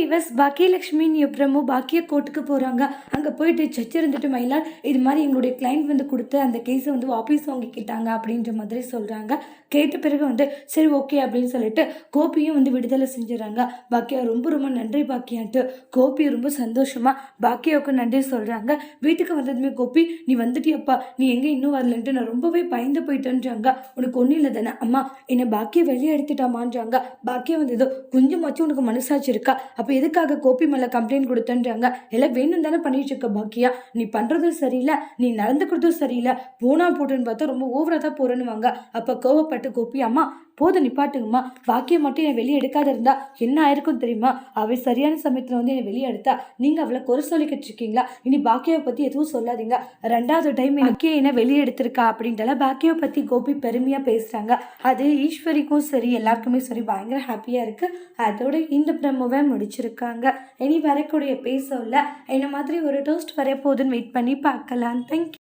இவஸ் பாக்கியலட்சுமின்னு அப்புறமும் பாக்கிய கோர்ட்டுக்கு போகிறாங்க அங்கே போயிட்டு சச்சிருந்துட்டு இருந்துட்டு இது மாதிரி எங்களுடைய கிளைண்ட் வந்து கொடுத்து அந்த கேஸை வந்து வாபீஸ் வாங்கிக்கிட்டாங்க அப்படின்ற மாதிரி சொல்கிறாங்க கேட்ட பிறகு வந்து சரி ஓகே அப்படின்னு சொல்லிட்டு கோபியும் வந்து விடுதலை செஞ்சிடறாங்க பாக்கியா ரொம்ப ரொம்ப நன்றி பாக்கியான்ட்டு கோபி ரொம்ப சந்தோஷமா பாக்கியாவுக்கு நன்றி சொல்கிறாங்க வீட்டுக்கு வந்ததுமே கோபி நீ வந்துட்டியப்பா நீ எங்கே இன்னும் வரலன்ட்டு நான் ரொம்பவே பயந்து போயிட்டேன்றாங்க. உனக்கு ஒன்றும் இல்லை தானே அம்மா என்னை பாக்கியை வெளியே எடுத்துட்டாமான்றாங்க. பாக்கியம் வந்து ஏதோ கொஞ்சமாச்சும் உனக்கு மனசாச்சிருக்கா அப்போ அப்போ எதுக்காக கோபி மேலே கம்ப்ளைண்ட் கொடுத்தன்றாங்க? எல்லாம் வேணும் தானே பண்ணிட்டு இருக்க பாக்கியா? நீ பண்ணுறதும் சரியில்லை நீ நடந்துக்கிறதும் சரியில்லை. போனா போட்டுன்னு பார்த்தா ரொம்ப ஓவராக தான் போறேன்னு வாங்க அப்போ கோவப்பட்டு கோபி அம்மா போதும் நிப்பாட்டுங்கம்மா. பாக்கியம் மட்டும் என்னை வெளியே எடுக்காத இருந்தா என்ன ஆயிருக்கும் தெரியுமா? அவள் சரியான சமயத்தில் வந்து என்னை வெளியே எடுத்தா நீங்கள் அவளை குறை சொல்லிக்கிட்டு இருக்கீங்களா? இனி பாக்கியாவை பற்றி எதுவும் சொல்லாதீங்க. ரெண்டாவது டைம் பாக்கியா என்ன வெளியே எடுத்திருக்கா அப்படின்ட்டுலாம் பாக்கியாவை பற்றி கோபி பெருமையாக பேசுகிறாங்க அது ஈஸ்வரிக்கும் சரி எல்லாருக்குமே சரி பயங்கர ஹாப்பியாக இருக்குது அதோட இந்த பிரம்மவை முடிச்சிருக்காங்க. இனி வரக்கூடிய பேசல என்ன மாதிரி ஒரு டோஸ்ட் வர போகுதுன்னு வெயிட் பண்ணி பார்க்கலாம். தேங்க்யூ